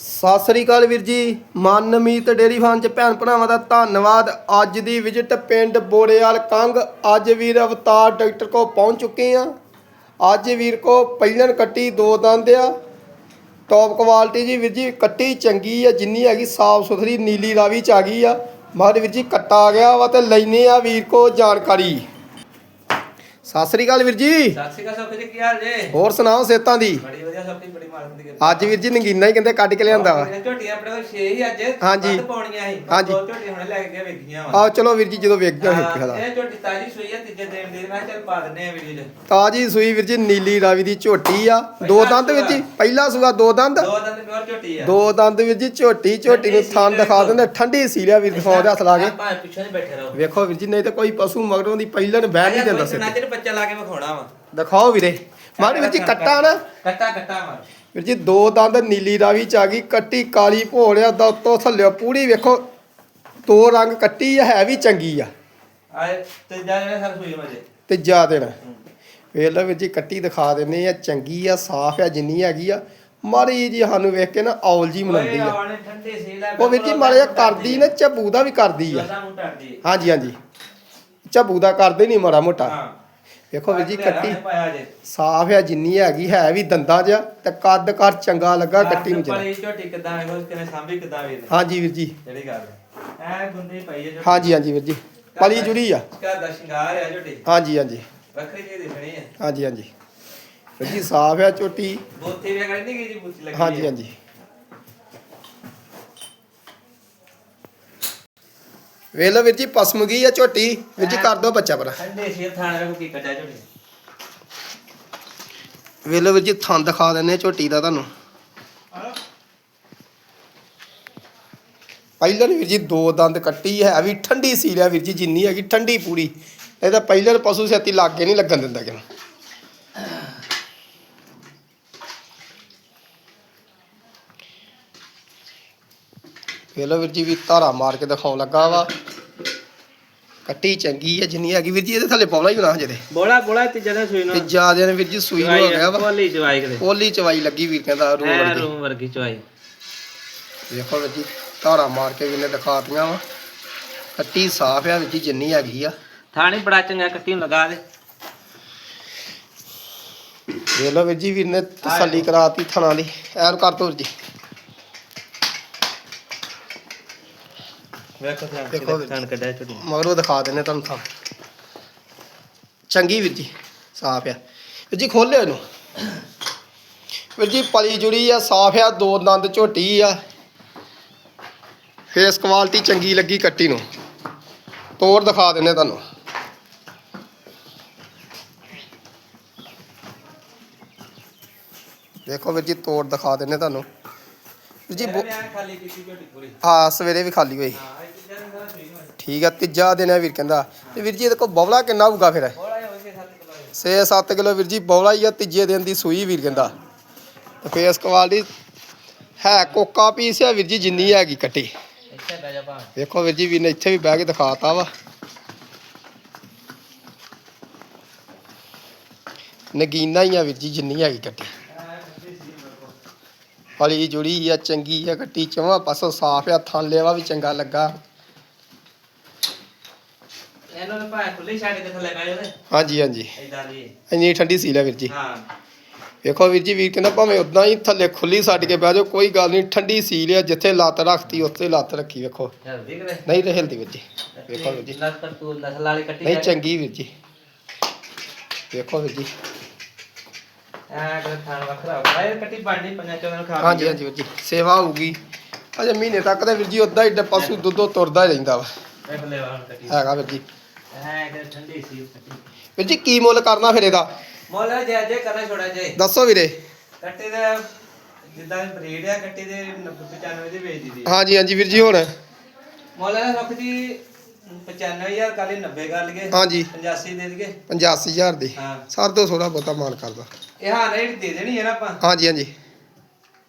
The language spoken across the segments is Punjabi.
ਸਤਿ ਸ੍ਰੀ ਅਕਾਲ ਵੀਰ ਜੀ। ਮਨਮੀਤ ਡੇਰੀ ਫਾਰਮ ਚ ਭੈਣ ਭਰਾਵਾਂ ਦਾ ਧੰਨਵਾਦ। ਅੱਜ ਦੀ ਵਿਜ਼ਿਟ ਪਿੰਡ ਬੋੜੇਵਾਲ ਕੰਗ। ਅੱਜ ਵੀਰ ਅਵਤਾਰ ਡਾਕਟਰ ਕੋ ਪਹੁੰਚ ਚੁੱਕੇ ਆ ਅੱਜ ਵੀਰ ਕੋ ਪਹਿਲਣ ਕੱਟੀ ਦੋ ਦੰਦ ਆ। ਟੌਪ ਕੁਆਲਿਟੀ ਜੀ ਵੀਰ ਜੀ, ਕੱਟੀ ਚੰਗੀ ਆ, ਜਿੰਨੀ ਹੈਗੀ ਸਾਫ਼ ਸੁਥਰੀ, ਨੀਲੀ ਰਾਵੀ ਚ ਆ ਗਈ ਆ। ਮਗਰ ਵੀਰ ਜੀ, ਕੱਟਾ ਆ ਗਿਆ ਵਾ ਤੇ ਲੈਨੇ ਆ ਵੀਰ ਕੋ ਜਾਣਕਾਰੀ। ਸਤਿ ਸ੍ਰੀ ਅਕਾਲ ਵੀਰ ਜੀ। ਸਤਿ ਸ਼੍ਰੀ ਅਕਾਲ ਸੋਖੇ ਜੀ ਕੀ ਹਾਲ ਜੇ? ਹੋਰ ਸੁਣਾਓ ਸਿਹਤਾਂ ਦੀ? ਬੜੀ ਵਧੀਆ ਸੋਖੇ ਬੜੀ ਮਾਲਕ ਦੀ ਅੱਜ ਵੀਰ ਜੀ ਨਗੀਨਾ ਹੀ ਕਹਿੰਦੇ ਕੱਢ ਕੇ ਲਿਆਂਦਾ ਵਾ। ਝੋਟੀਆਂ ਆਪਣੇ ਕੋਲ 6 ਹੀ ਅੱਜ ਹਾਂਜੀ। ਪਾਉਣੀਆਂ ਸੀ। ਹਾਂਜੀ। ਦੋ ਝੋਟੀਆਂ ਹੁਣੇ ਲੈ ਕੇ ਵੇਖੀਆਂ ਵਾ। ਆਓ ਚਲੋ ਵੀਰ ਜੀ ਜਦੋਂ ਵੇਖ ਜਾ ਵੇਖਿਆ ਦਾ। ਇਹ ਝੋਟੀ ਤਾਜੀ ਸੂਈ ਆ ਤੀਜੇ ਦਿਨ ਦੀ। ਮੈਂ ਚੱਲ ਪਾ ਦਿੰਨੇ ਆ ਵੀਡੀਓ 'ਚ। ਤਾਜੀ ਸੂਈ ਵੀਰ ਜੀ ਨੀਲੀ ਰਾਵੀ ਦੀ ਝੋਟੀ ਆ। ਦੋ ਦੰਦ ਵੀਰ ਜੀ ਪਹਿਲਾ ਸੂਆ ਦੋ ਦੰਦ। ਦੋ ਦਿਨ ਪਿਓਰ ਝੋਟੀ ਆ। ਦੋ ਦੰਦ ਵੀਰ ਜੀ ਝੋਟੀ ਝੋਟੀ ਨੂੰ ਥਣ ਦਿਖਾ ਦਿੰਦੇ ਠੰਡੀ ਸੀ ਲਿਆ ਵੀਰ ਦਿਖਾਉਂਦੇ ਹੱਥ ਲਾ ਕੇ। ਭਾਵੇਂ ਪਿੱਛੇ ਨਹੀਂ ਬੈਠੇ ਰਹੋ। ਵੇਖੋ ਵੀਰ ਜੀ ਨਹੀਂ ਤੇ ਕੋਈ ਪਸ਼ੂ ਮਗਰੋਂ ਦੀ ਪਹਿਲਣ ਬਹਿ ਨਹੀਂ ਦਿੰਦਾ ਨਾ ਬੱਚਾ ਲਾ ਕੇ ਵਿਖਾਉਣਾ ਵਾ। ਦਿਖਾਓ ਵੀਰੇ। ਮਾੜੀ ਜੀ ਕੱਟਾ ਨਾ। ਕੱਟਾ ਕੱਟਾ ਮਾਰ ਵੀਰ ਜੀ ਦੋ ਦੰਦ ਨੀਲੀ ਰਾਵੀ ਚ ਆ ਗਈ ਕੱਟੀ ਕਾਲੀ ਭੋੜਿਆ ਦਾ ਉੱਤੋਂ ਥੱਲੇ ਪੂਰੀ ਵੇਖੋ ਦੋ ਰੰਗ ਕੱਟੀ ਆ ਹੈ ਵੀ ਚੰਗੀ ਆ। ਆਏ ਤੇ ਜਾ ਜਾ ਸਰ ਸੂਈ ਮਜੇ। ਤੇ ਜਾ ਦੇਣਾ ਵੇਖ ਲਓ ਵੀਰ ਜੀ ਕੱਟੀ ਦਿਖਾ ਦਿੰਨੇ ਆ ਚੰਗੀ ਆ ਸਾਫ਼ ਆ ਜਿੰਨੀ ਹੈਗੀ ਆ। ਮਾੜੀ ਜੀ ਸਾਨੂੰ ਵੇਖ ਕੇ ਨਾ ਔਲ ਜੀ ਮਨਾਉਂਦੀ ਆ। ਉਹ ਵੀਰ ਜੀ ਜਿਹਾ ਕਰਦੀ ਨਾ ਝਬੂ ਦਾ ਵੀ ਕਰਦੀ ਆ। ਹਾਂਜੀ ਹਾਂਜੀ। ਝਬੂ ਦਾ ਕਰਦੇ ਨਹੀਂ ਮਾੜਾ ਮੋਟਾ। ਹਾਂ। ਵੇਖੋ ਵੀਰ ਜੀ ਕੱਟੀ ਜੇ। ਸਾਫ਼ ਆ ਜਿੰਨੀ ਹੈਗੀ ਹੈ ਵੀ ਦੰਦਾਂ 'ਚ ਤੇ ਕੱਦ ਕਰ ਚੰਗਾ ਲੱਗਾ ਕੱਟੀ ਨੂੰ ਜਰਾ ਝੋਟੀ ਕਿਦਾਂ ਹੈ ਉਸ ਕਿਨੇ ਸਾਂਭੀ ਕਿਦਾਂ ਵੇਖ ਹਾਂਜੀ ਵੀਰ ਜੀ। ਜਿਹੜੀ ਗੱਲ ਐ ਗੁੰਦੀ ਪਈ ਹੈ ਹਾਂਜੀ ਹਾਂਜੀ ਵੀਰ ਜੀ। ਪਲੀ ਜੁੜੀ ਆ। ਘਰ ਦਾ ਸ਼ਿੰਗਾਰ ਹੈ ਝੋਟੀ। ਹਾਂਜੀ ਹਾਂਜੀ। ਵੱਖਰੀ ਜਿਹੀ ਦਿਖਣੀ ਹੈ। ਹਾਂਜੀ ਹਾਂਜੀ। ਵੀਰ ਜੀ ਸਾਫ਼ ਆ ਝੋਟੀ। ਬੋਤੀ ਵੀ ਅਗਰ ਨਹੀਂ ਗਈ ਜੀ ਬੁੱਤੀ ਲੱਗੀ ਹਾਂਜੀ ਹਾਂਜੀ। ਵੇਖ ਲਓ ਵੀਰ ਜੀ ਪਸਮ ਗਈ ਆ ਝੋਟੀ ਵੀਰ ਜੀ ਕਰ ਦੋ ਬੱਚਾ ਪਰ ਠੰਡੇ ਸਿਰ ਥਾਣੇ ਕੋ ਕੀ ਕੱਟਿਆ ਝੋਟੀ? ਵੇਖ ਲਓ ਵੀਰ ਜੀ ਥਣ ਦਿਖਾ ਦਿੰਨੇ ਆ ਝੋਟੀ ਦਾ ਤੁਹਾਨੂੰ। ਪਹਿਲਾਂ ਵੀਰ ਜੀ ਦੋ ਦੰਦ ਕੱਟੀ ਹੈ ਵੀ ਠੰਡੀ ਸੀ ਲਿਆ ਵੀਰ ਜੀ ਜਿੰਨੀ ਹੈਗੀ ਠੰਡੀ ਪੂਰੀ। ਇਹ ਤਾਂ ਪਹਿਲਾਂ ਪਸ਼ੂ ਛੇਤੀ ਲਾਗੇ ਨਹੀਂ ਲੱਗਣ ਦਿੰਦਾ ਕਿਨੂੰ ਵੇਖ ਲਓ ਵੀਰ ਜੀ ਵੀ ਧਾਰਾ ਮਾਰ ਕੇ ਦਿਖਾਉਣ ਲੱਗਾ ਵਾ। ਕੱਟੀ ਚੰਗੀ ਹੈ ਜਿੰਨੀ ਹੈਗੀ ਵੀਰ ਜੀ ਇਹਦੇ ਥੱਲੇ ਪਾਉਣਾ ਹੀ ਹੋਣਾ ਹਜੇ ਤੇ। ਬੋਲਾ ਬੋਲਾ ਤੇ ਜਦਾ ਸੂਈ ਤੇ ਜ਼ਿਆਦਾ ਨੇ ਵੀਰ ਜੀ ਸੂਈ ਨੂੰ ਹੋ ਗਿਆ ਵਾ। ਕੋਲੀ ਚਵਾਈ ਕਦੇ ਕੋਲੀ ਚਵਾਈ ਲੱਗੀ ਵੀਰ ਕਹਿੰਦਾ ਵਰਗੀ। ਰੂਮ ਵਰਗੀ ਚਵਾਈ। ਵੇਖੋ ਵੀਰ ਜੀ ਧਾਰਾ ਮਾਰ ਕੇ ਵੀਨੇ ਦਿਖਾਤੀਆਂ ਵਾ। ਕੱਟੀ ਸਾਫ਼ ਆ ਵੀਰ ਜੀ ਜਿੰਨੀ ਹੈਗੀ ਆ। ਥਾਣੀ ਬੜਾ ਚੰਗਾ ਕੱਟੀ ਨੂੰ ਲਗਾ ਦੇ। ਵੇਖ ਲਓ ਵੀਰ ਜੀ ਵੀਰ ਨੇ ਤਸੱਲੀ ਕਰਾਤੀ ਥਣਾ ਦੀ। ਐਨ ਕਰ ਦੋ ਵੀਰ ਜੀ। ਵੇਖੋ ਦੇਖੋ ਵੀਰ ਥਾਣ ਕੱਢਿਆ ਝੋਟੀ ਮਗਰੋਂ ਦਿਖਾ ਦਿੰਨੇ ਤੁਹਾਨੂੰ ਥਾਂ। ਚੰਗੀ ਵੀਰ ਜੀ ਸਾਫ਼ ਆ। ਵੀਰ ਜੀ ਖੋਲਿਓ ਇਹਨੂੰ। ਵੀਰ ਜੀ ਪਲੀ ਜੁੜੀ ਆ ਸਾਫ਼ ਆ ਦੋ ਦੰਦ ਝੋਟੀ ਆ। ਫੇਸ ਕੁਆਲਿਟੀ ਚੰਗੀ ਲੱਗੀ ਕੱਟੀ ਨੂੰ। ਤੋੜ ਦਿਖਾ ਦਿੰਨੇ ਤੁਹਾਨੂੰ। ਦੇਖੋ ਵੀਰ ਜੀ ਤੋੜ ਦਿਖਾ ਦਿੰਨੇ ਤੁਹਾਨੂੰ। ਜੀ ਬੋ- ਮੈਂ ਖਾਲੀ ਕੀਤੀ ਝੋਟੀ ਪੂਰੀ। ਹਾਂ ਸਵੇਰੇ ਵੀ ਖਾਲੀ ਹੋਈ। ਹਾਂ ਇਹ ਚੀਜ਼ਾਂ ਨੂੰ ਸਾਰਾ ਸੂਈ ਨੂੰ ਠੀਕ ਆ ਤੀਜਾ ਦਿਨ ਹੈ ਵੀਰ ਕਹਿੰਦਾ। ਤੇ ਵੀਰ ਜੀ ਇਹਦੇ ਕੋਲ ਬੌਲਾ ਕਿੰਨਾ ਹੋਊਗਾ ਫਿਰ? ਬੋਲਾ 7 ਕਿਲੋ 6-7 ਕਿਲੋ ਵੀਰ ਜੀ ਬੌਲਾ ਹੀ ਆ ਤੀਜੇ ਦਿਨ ਦੀ ਸੂਈ ਵੀਰ ਕਹਿੰਦਾ। ਤੇ ਫੇਸ ਕੁਆਲਿਟੀ ਹੈ ਕੋਕਾ ਪੀਸ ਆ ਵੀਰ ਜੀ ਜਿੰਨੀ ਹੈਗੀ ਕੱਟੀ। ਇੱਥੇ ਬਹਿ ਜਾ ਭਾ ਵੇਖੋ ਵੀਰ ਜੀ ਵੀਰ ਨੇ ਇੱਥੇ ਵੀ ਬਹਿ ਕੇ ਦਿਖਾਤਾ ਵਾ। ਨਗੀਨਾ ਹੀ ਆ ਵੀਰ ਜੀ ਜਿੰਨੀ ਹੈਗੀ ਕੱਟੀ। ਪਲੀ ਜੁੜੀ ਆ ਚੰਗੀ ਆ ਕੱਟੀ ਚਵਾਂ ਪਾਸੋਂ ਸਾਫ਼ ਆ ਥਣ ਲੈਵਾ ਵੀ ਚੰਗਾ ਲੱਗਾ। ਇਹਨੂੰ ਤਾਂ ਭਾਵੇਂ ਖੁੱਲੀ ਛੱਡ ਕੇ ਥੱਲੇ ਬਹਿ ਜਾਵੇ ਹਾਂਜੀ ਹਾਂਜੀ। ਇਦਾਂ ਦੀ ਇੰਨੀ ਠੰਡੀ ਸੀ ਲਿਆ ਵੀਰ ਜੀ। ਹਾਂ। ਵੇਖੋ ਵੀਰ ਜੀ ਵੀਰ ਕਹਿੰਦਾ ਭਾਵੇਂ ਉਦਾਂ ਹੀ ਥੱਲੇ ਖੁੱਲੀ ਛੱਡ ਕੇ ਬਹਿ ਜਾਓ ਕੋਈ ਗੱਲ ਨਹੀਂ ਠੰਡੀ ਸੀ ਲਿਆ ਜਿੱਥੇ ਲੱਤ ਰੱਖਤੀ ਉੱਥੇ ਲੱਤ ਰੱਖੀ ਵੇਖੋ। ਨਹੀਂ? ਤੇ ਹਿਲਦੀ ਵੀਰ ਜੀ। ਵੇਖੋ ਵੀਰ ਜੀ। ਨਸਲ ਵਾਲੀ ਕੱਟੀ ਨਹੀਂ ਚੰਗੀ ਵੀਰ ਜੀ। ਵੇਖੋ ਵੀਰ ਜੀ। ਐ ਕਰ ਥਾਣ ਵੱਖਰਾ ਵੱਖਰਾ ਇਹ ਕੱਟੀ ਬਣਨੀ ਪੰਜਾਂ ਚੋਂ ਖਾ ਹਾਂਜੀ ਹਾਂਜੀ ਵੀਰ ਜੀ ਸੇਵਾ ਹੋਊਗੀ। ਅਜੇ ਮਹੀਨੇ ਤੱਕ ਤੇ ਵੀਰ ਜੀ ਉਦਾਂ ਹੀ ਪਸ਼ੂ ਦੁੱਧੋਂ ਤੁਰਦਾ ਹੀ ਰਹਿੰਦਾ ਵਾ। ਦੇਖ ਲੈ ਵਾਹਣ ਕੱਟੀ। ਹੈਗਾ ਵੀਰ ਜੀ। ਐ ਕਰ ਠੰਡੀ ਸੀ ਕੱਟੀ। ਵੀਰ ਜੀ ਕੀ ਮੁੱਲ ਕਰਨਾ ਫਿਰ ਇਹਦਾ? ਮੋਲਾ ਜੇ ਜੇ ਕਰਨਾ ਛੋੜਾ ਜੇ। ਦੱਸੋ ਵੀਰੇ। ਕੱਟੀ ਦਾ ਜਿੱਦਾਂ ਬਰੀਡ ਆ ਕੱਟੀ ਦੇ 95 ਦੀ ਵੇਚ ਦਿੱਤੀ ਹਾਂਜੀ ਹਾਂਜੀ ਵੀਰ ਜੀ ਹੁਣ ਮੋਲਾ ਦਾ ਰੱਖ ਜੀ 95000 ਕਾਲੇ 90 ਕਰ ਲਈਏ ਹਾਂਜੀ। 85 ਦੇ ਦਈਏ। 85000 ਦੀ। ਹਾਂ। ਸਰ ਤੋਂ ਥੋੜਾ ਬਹੁਤਾ ਮਾਨ ਕਰਦਾ। ਇਹ ਹਾਂ ਰੇਟ ਦੇ ਦੇਣੀ ਹੈ ਨਾ ਆਪਾਂ? ਹਾਂਜੀ ਹਾਂਜੀ।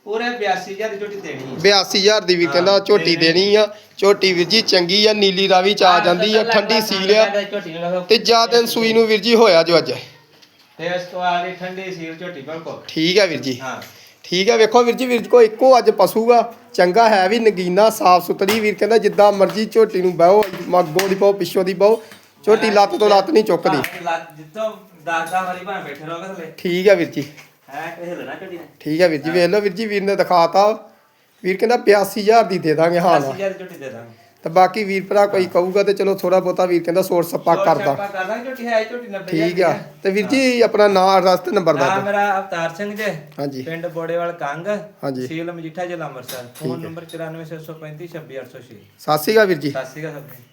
ਪੂਰੇ 82000 ਦੀ ਝੋਟੀ ਦੇਣੀ ਹੈ। 82000 ਦੀ ਵੀ ਹਾਂ, ਕਹਿੰਦਾ ਝੋਟੀ ਦੇ ਦੇਣੀ ਆ। ਝੋਟੀ ਵੀਰ ਜੀ ਚੰਗੀ ਆ ਨੀਲੀ ਰਾਵੀ ਚ ਆ ਜਾਂਦੀ ਆ ਠੰਡੀ ਸੀਲ ਆ। ਨੂੰ ਰੱਖੋ ਤੇ ਜਾ ਦਿਨ ਸੂਈ ਨੂੰ ਵੀਰ ਜੀ ਹੋਇਆ ਜੋ ਅੱਜ। ਤੇ ਇਸ ਤੋਂ ਆ ਗਈ ਠੰਡੀ ਸੀਲ ਝੋਟੀ ਬਿਲਕੁਲ। ਠੀਕ ਆ ਵੀਰ ਜੀ। ਹਾਂ। ਠੀਕ ਹੈ ਵੇਖੋ ਵੀਰ ਜੀ ਵੀਰ ਕੋ ਇੱਕੋ ਅੱਜ ਪਸ਼ੂਗਾ ਚੰਗਾ ਹੈ ਵੀ ਨਗੀਨਾ ਸਾਫ਼ ਸੁਥਰੀ ਵੀਰ ਕਹਿੰਦਾ ਜਿੱਦਾਂ ਮਰਜ਼ੀ ਝੋਟੀ ਨੂੰ ਬਹੋ ਮੱਗੋ ਦੀ ਪਾਓ ਪਿੱਛੋਂ ਦੀ ਪਾਓ ਝੋਟੀ ਲੱਤ ਤੋਂ ਲੱਤ ਨਹੀਂ ਚੁੱਕਦੀ। ਭਾਵੇਂ ਲੱਤ ਜਿੱਤੋਂ ਦਾਦਾ ਵਾਰੀ ਭਾਵੇਂ ਬੈਠੇ ਰਹੋਗੇ ਥੱਲੇ ਠੀਕ ਹੈ ਵੀਰ ਜੀ। ਹੈ ਕਿਸੇ ਹਿੱਲਣਾ ਝੋਟੀ ਨੇ। ਠੀਕ ਹੈ ਵੀਰ ਜੀ ਵੇਖ ਲਓ ਵੀਰ ਜੀ ਵੀਰ ਨੇ ਦਿਖਾਤਾ। ਵੀਰ ਕਹਿੰਦਾ 82000 ਦੀ ਦੇ ਦਾਂਗੇ ਹਾਂ ਨਾ 80000 ਝੋਟੀ ਦੇ ਦਾਂਗੇ। ਤੇ ਬਾਕੀ ਵੀਰ ਭਰਾ ਕੋਈ ਕਹੂਗਾ ਤੇ ਚਲੋ ਥੋੜਾ ਬਹੁਤਾ ਵੀਰ ਕਹਿੰਦਾ ਸੋਰ ਸੱਪਾ ਕਰਦਾ। ਆਪਾਂ ਕਰ ਦਾਂਗੇ ਝੋਟੀ ਹੈ ਝੋਟੀ 90 ਠੀਕ ਆ। ਤੇ ਵੀਰ ਜੀ ਆਪਣਾ ਨਾਂ ਐਡਰੈਸ ਤੇ ਨੰਬਰ ਦੱਸ ਨਾਮ ਦਿਓ। ਮੇਰਾ ਅਵਤਾਰ ਸਿੰਘ ਜੇ ਹਾਂਜੀ। ਪਿੰਡ ਬੋੜੇਵਾਲ ਕੰਗ ਹਾਂਜੀ। ਸੀਲ ਮਜੀਠਾ ਜ਼ਿਲ੍ਹਾ ਅੰਮ੍ਰਿਤਸਰ। ਫੋਨ ਨੰਬਰ 9465 26806 ਸਤਿ ਸ਼੍ਰੀ ਅਕਾਲ ਵੀਰ ਜੀ। ਸਤਿ ਸ਼੍ਰੀ ਅਕਾਲ ਸਭ ਨੂੰ